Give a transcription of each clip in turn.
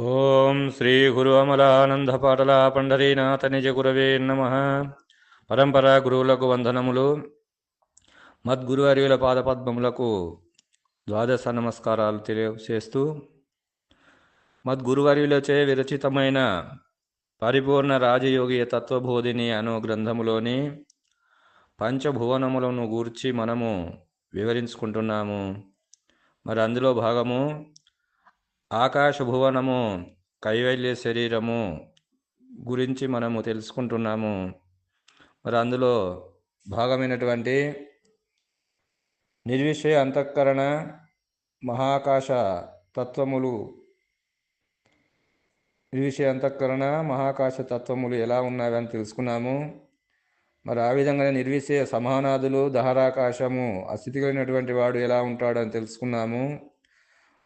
ఓం శ్రీ గురు అమలానంద పాటల పండరీనాథ నిజ గురవే నమ. పరంపరా గురువులకు వందనములు. మద్గురు అరియుల పాదపద్మములకు ద్వాదశ నమస్కారాలు తెలియచేస్తూ మద్గురువర్యులచే విరచితమైన పరిపూర్ణ రాజయోగి తత్వబోధిని అను గ్రంథములోని పంచభువనములను గూర్చి మనము వివరించుకుంటున్నాము. మరి అందులో భాగము ఆకాశ భువనము కైవల్య శరీరము గురించి మనము తెలుసుకుంటున్నాము. మరి అందులో భాగమైనటువంటి నిర్విషయ అంతఃకరణ మహాకాశ తత్వములు. నిర్విషయ అంతఃకరణ మహాకాశ తత్వములు ఎలా ఉన్నాయని తెలుసుకున్నాము. మరి ఆ విధంగానే నిర్విషయ సమానాదులు దహరాకాశము అస్థితి కలిగినటువంటి వాడు ఎలా ఉంటాడని తెలుసుకున్నాము.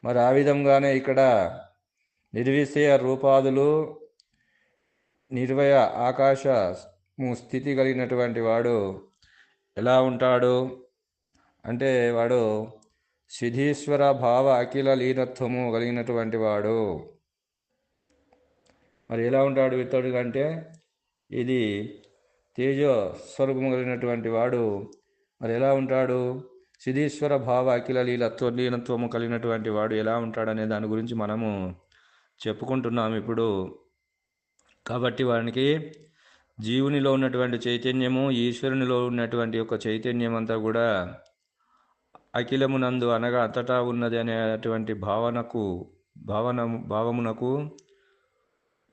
మరి ఆ విధంగానే ఇక్కడ నిర్విషయ రూపాదులు నిర్వయ ఆకాశము స్థితి కలిగినటువంటి వాడు ఎలా ఉంటాడు? అంటే వాడు సిధీశ్వర భావ అఖిల లీనత్వము కలిగినటువంటి వాడు. మరి ఎలా ఉంటాడు ఇతడు అంటే ఇది తేజ స్వరూపము కలిగినటువంటి వాడు. మరి ఎలా ఉంటాడు? సిద్ధేశ్వర భావ అఖిల లీలత్వ కలిగినటువంటి వాడు ఎలా ఉంటాడనే దాని గురించి మనము చెప్పుకుంటున్నాం ఇప్పుడు. కాబట్టి వానికి జీవునిలో ఉన్నటువంటి చైతన్యము ఈశ్వరునిలో ఉన్నటువంటి యొక్క చైతన్యం అంతా కూడా అఖిలమునందు అనగా అంతటా ఉన్నది అనేటువంటి భావనకు భావన భావమునకు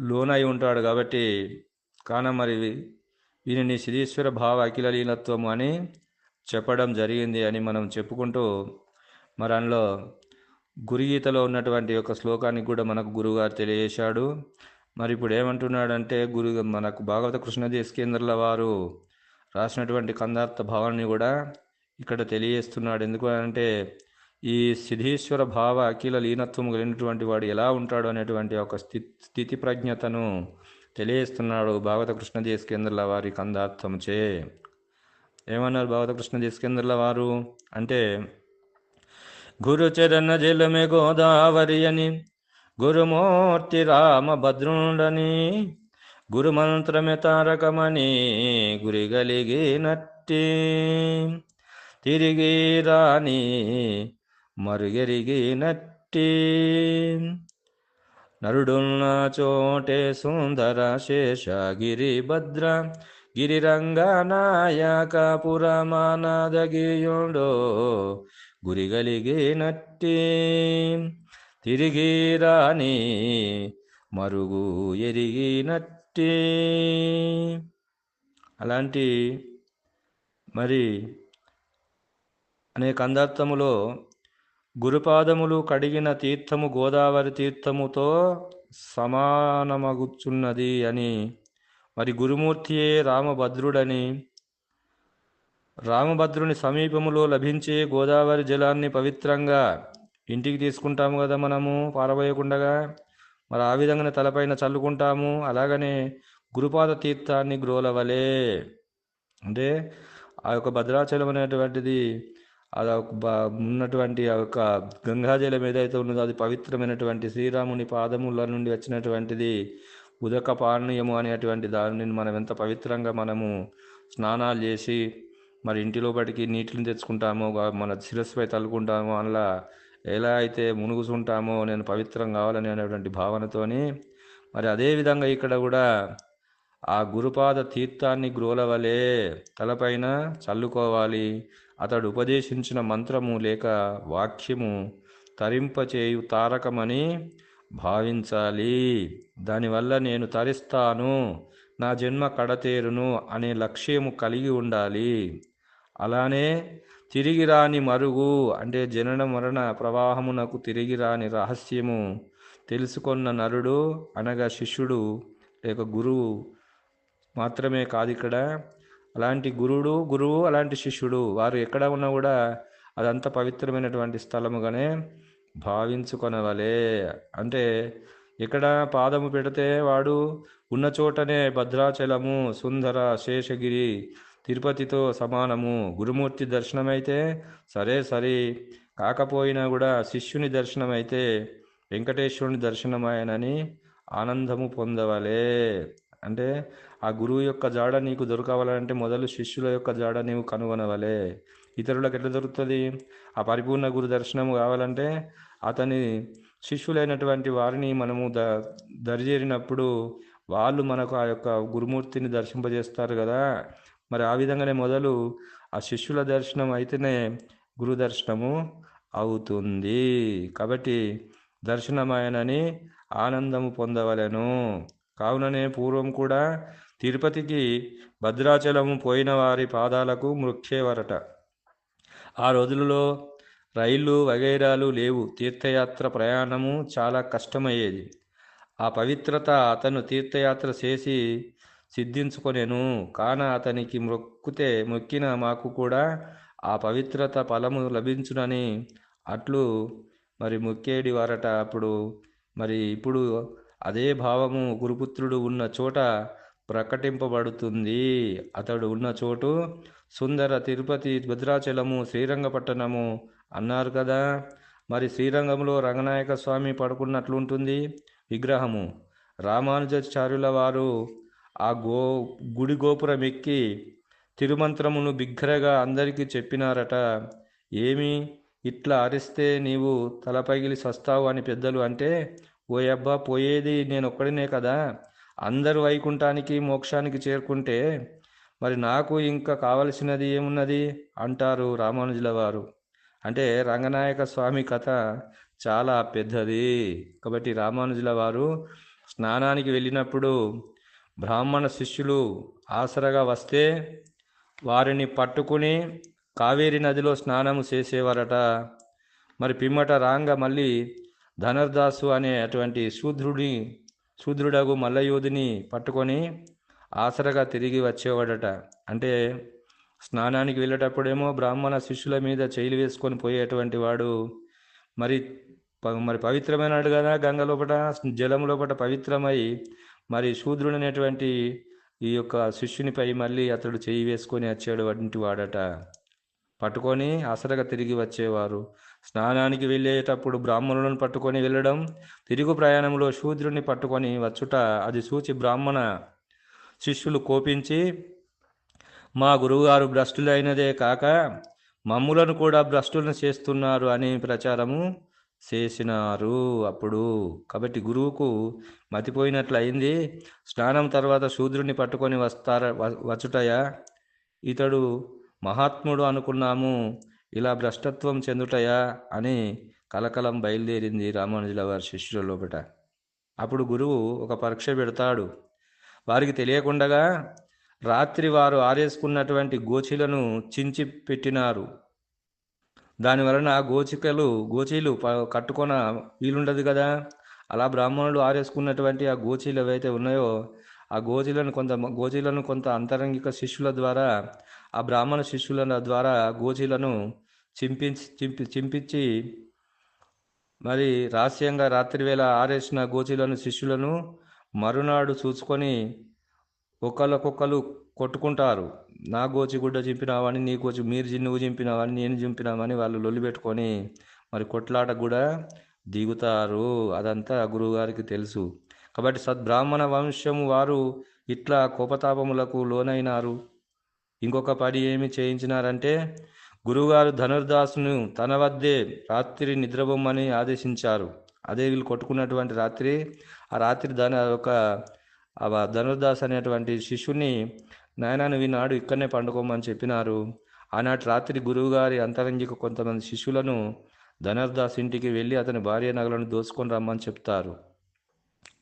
లోనై ఉంటాడు. కాబట్టి కాన మరి వీరిని సిరీశ్వర భావ అఖిల లీలత్వము అని చెప్పడం జరిగింది అని మనం చెప్పుకుంటూ మరి అందులో గురుగీతలో ఉన్నటువంటి ఒక శ్లోకానికి కూడా మనకు గురువుగారు తెలియజేశాడు. మరి ఇప్పుడు ఏమంటున్నాడంటే గురు మనకు భాగవత కృష్ణదేశకేంద్రుల వారు రాసినటువంటి కందార్థ భావాన్ని కూడా ఇక్కడ తెలియజేస్తున్నాడు. ఎందుకు అంటే ఈ సిద్ధీశ్వర భావ అఖిల లీనత్వం కలిగినటువంటి వాడు ఎలా ఉంటాడు అనేటువంటి ఒక స్థితి స్థితి ప్రజ్ఞతను తెలియజేస్తున్నాడు భాగవత కృష్ణదేశకేంద్రుల వారి కందార్థంచే ఏమన్నారు భగవతకృష్ణ కృష్ణదేశకేంద్రుల వారు? అంటే గురుచరణ జలమే గోదావరి అని గురుమూర్తి రామభద్రుండని గురుమంత్రమే తారకమని గురిగలిగినట్టి తిరిగి రాని మరుగెరిగినట్టి నరుడున్న చోటే సుందర శేషగిరి భద్ర గిరిరంగనాయక పురమానదగియుడో గురిగలిగినట్టి తిరిగి రాని మరుగు ఎరిగినట్టి అలాంటి మరి అనేక అందార్థములో గురుపాదములు కడిగిన తీర్థము గోదావరి తీర్థముతో సమానమగుచున్నది అని మరి గురుమూర్తియే రామభద్రుడని. రామభద్రుని సమీపములో లభించే గోదావరి జలాన్ని పవిత్రంగా ఇంటికి తీసుకుంటాము కదా మనము పారబోయకుండగా. మరి ఆ విధంగానే తలపైన చల్లుకుంటాము అలాగనే గురుపాద తీర్థాన్ని గ్రోలవలే. అంటే ఆ యొక్క భద్రాచలం అనేటువంటిది అది ఉన్నటువంటి ఆ యొక్క గంగాజలం ఏదైతే ఉన్నదో అది పవిత్రమైనటువంటి శ్రీరాముని పాదముల నుండి వచ్చినటువంటిది. ఉదక పానీయము అనేటువంటి దానిని మనం ఎంత పవిత్రంగా మనము స్నానాలు చేసి మరి ఇంటిలో బడికి నీటిని తెచ్చుకుంటామో మన శిరస్సుపై తల్లుకుంటామో అందులో ఎలా అయితే మునుగుసుంటామో నేను పవిత్రం కావాలని అనేటువంటి భావనతోని మరి అదేవిధంగా ఇక్కడ కూడా ఆ గురుపాద తీర్థాన్ని గ్రోలవలే తలపైన చల్లుకోవాలి. అతడు ఉపదేశించిన మంత్రము లేక వాక్యము తరింపచేయు తారకమని భావించాలి. దానివల్ల నేను తరిస్తాను. నా జన్మ కడతేరును అనే లక్ష్యము కలిగి ఉండాలి. అలానే తిరిగి రాని మరుగు అంటే జనన మరణ ప్రవాహమునకు తిరిగి రాని రహస్యము తెలుసుకున్న నరుడు అనగా శిష్యుడు లేక గురువు మాత్రమే కాదు ఇక్కడ. అలాంటి గురుడు గురువు అలాంటి శిష్యుడు వారు ఎక్కడ ఉన్నా కూడా అదంతా పవిత్రమైనటువంటి స్థలముగానే భావించుకొనవలే. అంటే ఇక్కడ పాదము పెడితే వాడు ఉన్న చోటనే భద్రాచలము సుందర శేషగిరి తిరుపతితో సమానము. గురుమూర్తి దర్శనమైతే సరే సరే. కాకపోయినా కూడా శిష్యుని దర్శనమైతే వెంకటేశ్వరుని దర్శనమాయనని ఆనందము పొందవలే. అంటే ఆ గురువు యొక్క జాడ నీకు దొరకవాలంటే మొదలు శిష్యుల యొక్క జాడ నీవు కనుగొనవలే. ఇతరులకు ఎట్లా దొరుకుతుంది? ఆ పరిపూర్ణ గురు దర్శనం కావాలంటే అతని శిష్యులైనటువంటి వారిని మనము ద దరిచేరినప్పుడు వాళ్ళు మనకు ఆ యొక్క గురుమూర్తిని దర్శింపజేస్తారు కదా. మరి ఆ విధంగానే మొదలు ఆ శిష్యుల దర్శనం అయితేనే గురు దర్శనము అవుతుంది. కాబట్టి దర్శనమాయనని ఆనందము పొందవలెను. కావుననే పూర్వం కూడా తిరుపతికి భద్రాచలము పోయిన వారి పాదాలకు మృక్షేవరట ఆ రోజులలో రైళ్ళు వగైరాలు లేవు. తీర్థయాత్ర ప్రయాణము చాలా కష్టమయ్యేది. ఆ పవిత్రత అతను తీర్థయాత్ర చేసి సిద్ధించుకొనెను. కాన అతనికి మొక్కితే మొక్కిన మాకు కూడా ఆ పవిత్రత ఫలము లభించునని అట్లు మరి మొక్కేడి వారట అప్పుడు మరి ఇప్పుడు అదే భావము గురుపుత్రుడు ఉన్న చోట ప్రకటింపబడుతుంది. అతడు ఉన్న చోటు సుందర తిరుపతి భద్రాచలము శ్రీరంగపట్టణము అన్నారు కదా. మరి శ్రీరంగంలో రంగనాయక స్వామి పడుకున్నట్లుంటుంది విగ్రహము. రామానుజాచార్యుల వారు ఆ గో గుడి గోపురం ఎక్కి తిరుమంత్రమును బిగ్గరగా అందరికీ చెప్పినారట. ఏమి? ఇట్లా అరిస్తే నీవు తల పగిలి సస్తావు అని పెద్దలు అంటే ఓ అబ్బా పోయేది నేను ఒక్కడినే కదా. అందరూ వైకుంఠానికి మోక్షానికి చేరుకుంటే మరి నాకు ఇంకా కావలసినది ఏమున్నది? అంటారు రామానుజుల వారు అంటే రంగనాయక స్వామి కథ చాలా పెద్దది. కాబట్టి రామానుజుల వారు స్నానానికి వెళ్ళినప్పుడు బ్రాహ్మణ శిష్యులు ఆసరగా వస్తే వారిని పట్టుకుని కావేరి నదిలో స్నానము చేసేవారట. మరి పిమ్మట రాంగ మళ్ళీ ధనర్దాసు అనే అటువంటి శూద్రుడి శూద్రుడగు మల్లయోధిని పట్టుకొని ఆసరగా తిరిగి వచ్చేవాడట. అంటే స్నానానికి వెళ్ళేటప్పుడేమో బ్రాహ్మణ శిష్యుల మీద చేయిలు వేసుకొని పోయేటువంటి వాడు మరి మరి పవిత్రమైనడు కదా గంగ లోపట జలం లోపల పవిత్రమై మరి శూద్రుడు అనేటువంటి ఈ యొక్క శిష్యునిపై మళ్ళీ అతడు చేయి వేసుకొని వచ్చాడు వంటి వాడట. పట్టుకొని అసరగా తిరిగి వచ్చేవారు. స్నానానికి వెళ్ళేటప్పుడు బ్రాహ్మణులను పట్టుకొని వెళ్ళడం తిరుగు ప్రయాణంలో శూద్రుని పట్టుకొని వచ్చుట అది చూచి బ్రాహ్మణ శిష్యులు కోపించి మా గురువుగారు భ్రష్టులైనదే కాక మమ్ములను కూడా భ్రష్టులను చేస్తున్నారు అని ప్రచారము చేసినారు అప్పుడు. కాబట్టి గురువుకు మతిపోయినట్లు అయింది స్నానం తర్వాత శూద్రుని పట్టుకొని వస్తార వ- వచ్చుటయా? ఇతడు మహాత్ముడు అనుకున్నాము ఇలా భ్రష్టత్వం చెందుటయా? అని కలకలం బయలుదేరింది రామానుజుల వారి శిష్యుల లోపట. అప్పుడు గురువు ఒక పరీక్ష పెడతాడు. వారికి తెలియకుండగా రాత్రి వారు ఆరేసుకున్నటువంటి గోచిలను చించి పెట్టినారు. దాని వలన గోచికలు గోచీలు ప- కట్టుకొన వీలుండదు కదా? అలా బ్రాహ్మణులు ఆరేసుకున్నటువంటి ఆ గోచీలు ఏవైతే ఉన్నాయో ఆ గోచీలను కొంత గోచీలను కొంత అంతరంగిక శిష్యుల ద్వారా ఆ బ్రాహ్మణ శిష్యుల ద్వారా గోచీలను చింపించి చింపి చింపించి మరి రహస్యంగా రాత్రివేళ ఆరేసిన గోచీలను శిష్యులను మరునాడు చూసుకొని ఒకళ్ళకొకళ్ళు కొట్టుకుంటారు. నా గోచి గుడ్డ చింపినావని నీ గోచి మీరు చి- నువ్వు చింపినావని నేను చింపినామని వాళ్ళు లొల్లి పెట్టుకొని మరి కొట్లాట కూడా దిగుతారు. అదంతా గురువుగారికి తెలుసు. కాబట్టి సద్బ్రాహ్మణ వంశము వారు ఇట్లా కోపతాపములకు లోనైనారు. ఇంకొక పని ఏమి చేయించినారంటే గురువుగారు ధనుర్దాసును తన వద్దే రాత్రి నిద్రబొమ్మని ఆదేశించారు. అదే వీళ్ళు కొట్టుకున్నటువంటి రాత్రి ఆ రాత్రి దాని ఒక ధనుర్దాస్ అనేటువంటి శిష్యుని నాయన నువ్వు ఈనాడు ఇక్కడనే పండుకోమని చెప్పినారు. ఆనాటి రాత్రి గురువుగారి అంతరంగిక కొంతమంది శిష్యులను ధనుర్దాస్ ఇంటికి వెళ్ళి అతని భార్య నగలను దోచుకొని రమ్మని చెప్తారు.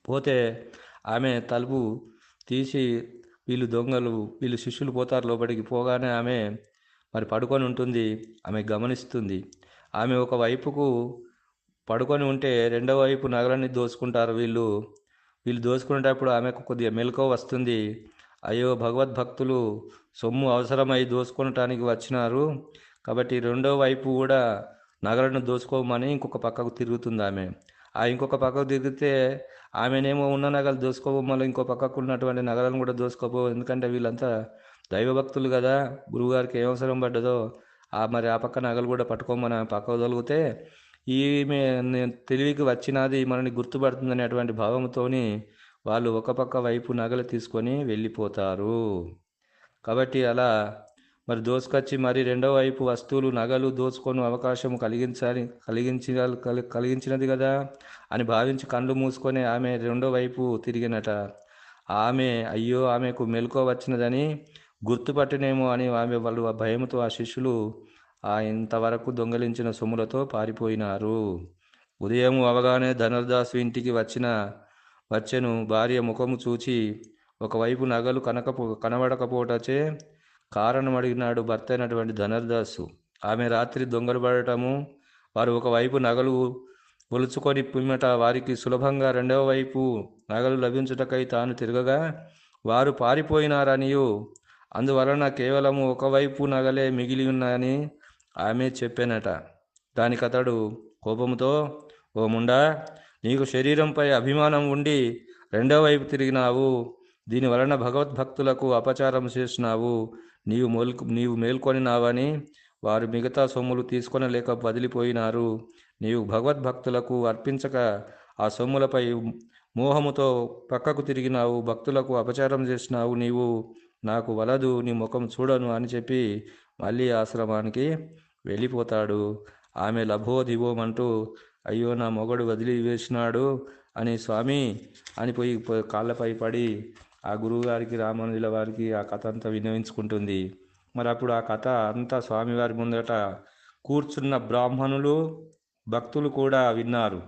పోతే ఆమె తలుపు తీసి వీళ్ళు దొంగలు వీళ్ళు శిష్యులు పోతారు లోపలికి పోగానే ఆమె మరి పడుకొని ఉంటుంది ఆమె గమనిస్తుంది. ఆమె ఒక వైపుకు పడుకొని ఉంటే రెండవ వైపు నగలన్నీ దోచుకుంటారు వీళ్ళు. వీళ్ళు దోసుకునేటప్పుడు ఆమెకు కొద్దిగా మెలకువ వస్తుంది. అయ్యో భగవద్భక్తులు సొమ్ము అవసరమై దోసుకునటానికి వచ్చినారు. కాబట్టి రెండో వైపు కూడా నగలను దోచుకోమని ఇంకొక పక్కకు తిరుగుతుంది ఆమె. ఆ ఇంకొక పక్కకు తిరిగితే ఆమెనేమో ఉన్న నగలు దోసుకోమని ఇంకో పక్కకు ఉన్నటువంటి నగలను కూడా దోసుకోబో ఎందుకంటే వీళ్ళంతా దైవభక్తులు కదా. గురువుగారికి ఏం అవసరం పడ్డదో ఆ మరి ఆ పక్క నగలు కూడా పట్టుకోమని ఆమె పక్కకు తొలిగితే ఈమె తెలివికి వచ్చినది మనని గుర్తుపడుతుందనేటువంటి భావంతోని వాళ్ళు ఒక పక్క వైపు నగలు తీసుకొని వెళ్ళిపోతారు. కాబట్టి అలా మరి దోసుకొచ్చి మరి రెండో వైపు వస్తువులు నగలు దోచుకొని అవకాశం కలిగించాలి కలిగించి కలిగించినది కదా అని భావించి కళ్ళు మూసుకొని ఆమె రెండో వైపు తిరిగినట. ఆమె అయ్యో ఆమెకు మెలకువ వచ్చినదని గుర్తుపట్టినేమో అని ఆమె వాళ్ళు ఆ భయంతో ఆ శిష్యులు ఆ ఇంతవరకు దొంగలించిన సొమ్ములతో పారిపోయినారు. ఉదయం అవగానే ధనుర్దాసు ఇంటికి వచ్చిన వచ్చెను. భార్య ముఖము చూచి ఒకవైపు నగలు కనకపో కనబడకపోవటచే కారణం అడిగినాడు భర్త అయినటువంటి ధనుర్దాసు. ఆమె రాత్రి దొంగలు పడటము వారు ఒకవైపు నగలు ఒలుచుకొని పిమ్మట వారికి సులభంగా రెండవ వైపు నగలు లభించుటకై తాను తిరగగా వారు పారిపోయినారనియు. అందువలన కేవలము ఒకవైపు నగలే మిగిలి ఉన్నాయని ఆమె చెప్పానట. దానికతడు కోపంతో ఓ ముండా నీకు శరీరంపై అభిమానం ఉండి రెండో వైపు తిరిగినావు. దీని వలన భగవద్భక్తులకు అపచారం చేసినావు. నీవు మేల్కు నీవు మేల్కొనినావని వారు మిగతా సొమ్ములు తీసుకొనలేక వదిలిపోయినారు. నీవు భగవద్భక్తులకు అర్పించక ఆ సొమ్ములపై మోహముతో పక్కకు తిరిగినావు. భక్తులకు అపచారం చేసినావు నీవు. నాకు వలదు నీ ముఖం చూడను అని చెప్పి మళ్ళీ ఆశ్రమానికి వెళ్ళిపోతాడు. ఆమె లభో దివోమంటూ అయ్యో నా మొగడు వదిలి వేసినాడు అని స్వామి అని పోయి కాళ్ళపై పడి ఆ గురువుగారికి రామానుజుల వారికి ఆ కథ అంతా వినవించుకుంటుంది మరి అప్పుడు ఆ కథ అంతా స్వామివారి ముందట కూర్చున్న బ్రాహ్మణులు భక్తులు కూడా విన్నారు.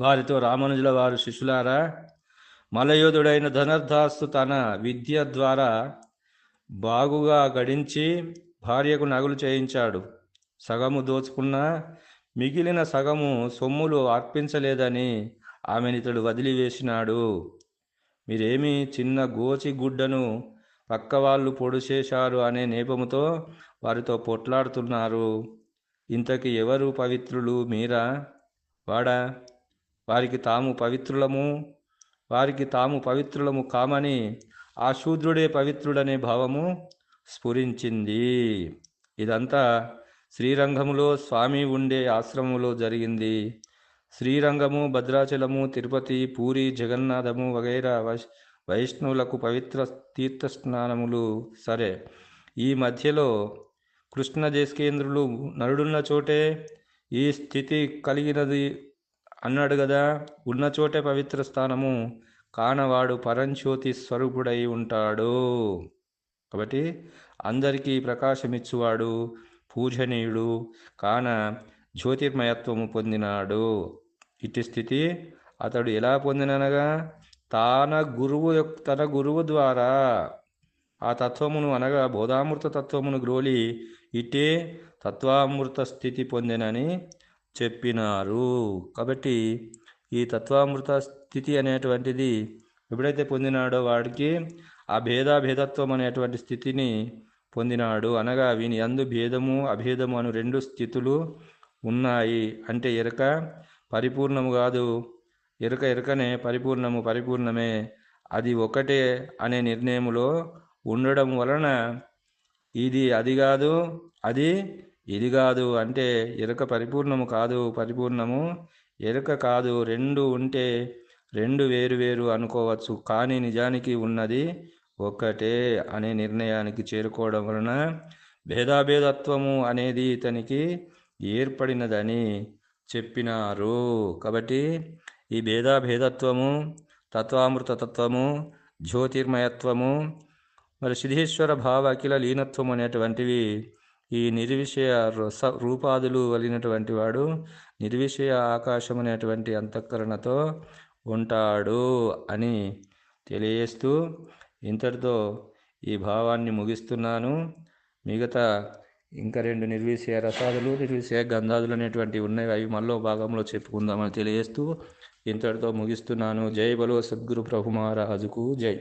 వారితో రామానుజుల వారు శిష్యులారా మలయోధుడైన ధనర్దాసు తన విద్య ద్వారా బాగుగా గడించి భార్యకు నగలు చేయించాడు. సగము దోచుకున్న మిగిలిన సగము సొమ్ములు అర్పించలేదని ఆమెనితడు వదిలివేసినాడు. మీరేమి చిన్న గోచి గుడ్డను పక్క వాళ్ళు పొడిచేశారు అనే నేపముతో వారితో పొట్లాడుతున్నారు. ఇంతకి ఎవరు పవిత్రులు మీరా? వాడా? వారికి తాము పవిత్రులము వారికి తాము పవిత్రులము కామని ఆ శూద్రుడే పవిత్రుడనే భావము స్ఫురించింది. ఇదంతా శ్రీరంగములో స్వామి ఉండే ఆశ్రమంలో జరిగింది. శ్రీరంగము భద్రాచలము తిరుపతి పూరి జగన్నాథము వగైరా వైష్ వైష్ణవులకు పవిత్ర తీర్థ స్నానములు సరే. ఈ మధ్యలో కృష్ణ దేశకేంద్రులు నరుడున్న చోటే ఈ స్థితి కలిగినది అన్నాడు కదా ఉన్న చోటే పవిత్ర స్థానము కానవాడు పరంజ్యోతి స్వరూపుడై ఉంటాడు. కాబట్టి అందరికీ ప్రకాశమిచ్చువాడు పూజనీయుడు కాన జ్యోతిర్మయత్వము పొందినాడు. ఇటు స్థితి అతడు ఎలా పొందిననగా తాన గురువు యొక్క- తన గురువు ద్వారా ఆ తత్వమును అనగా బోధామృత తత్వమును గ్రోలి ఇటే తత్వామృత స్థితి పొందినని చెప్పినారు. కాబట్టి ఈ తత్వామృత స్థితి అనేటువంటిది ఎప్పుడైతే పొందినాడో వాడికి ఆ భేదాభేదత్వం అనేటువంటి స్థితిని పొందినాడు. అనగా వీని అందు భేదము అభేదము అను రెండు స్థితులు ఉన్నాయి. అంటే ఎరక పరిపూర్ణము కాదు. ఎరుక ఎరుకనే పరిపూర్ణము పరిపూర్ణమే. అది ఒకటే అనే నిర్ణయములో ఉండడం వలన ఇది అది కాదు అది ఇది కాదు అంటే ఎరుక పరిపూర్ణము కాదు పరిపూర్ణము. ఎరుక కాదు రెండు ఉంటే రెండు వేరు వేరు అనుకోవచ్చు కానీ నిజానికి ఉన్నది ఒక్కటే అనే నిర్ణయానికి చేరుకోవడం వలన భేదాభేదత్వము అనేది ఇతనికి ఏర్పడినదని చెప్పినారు. కాబట్టి ఈ భేదాభేదత్వము తత్వామృత తత్వము జ్యోతిర్మయత్వము మరి సిద్ధేశ్వర భావ అఖిల లీనత్వం అనేటువంటివి ఈ నిర్విషయ రస రూపాదులు వలినటువంటి వాడు నిర్విషయ ఆకాశం అనేటువంటి అంతఃకరణతో ఉంటాడు అని తెలియజేస్తూ ఇంతటితో ఈ భావాన్ని ముగిస్తున్నాను. మిగతా ఇంకా రెండు నిర్విషయ రసాదులు నిర్విషయ గంధాదులు అనేటువంటివి ఉన్నాయి. అవి మళ్ళీ భాగంలో చెప్పుకుందామని తెలియజేస్తూ ఇంతటితో ముగిస్తున్నాను. జై బలో సద్గురు ప్రభు మహారాజుకు జై.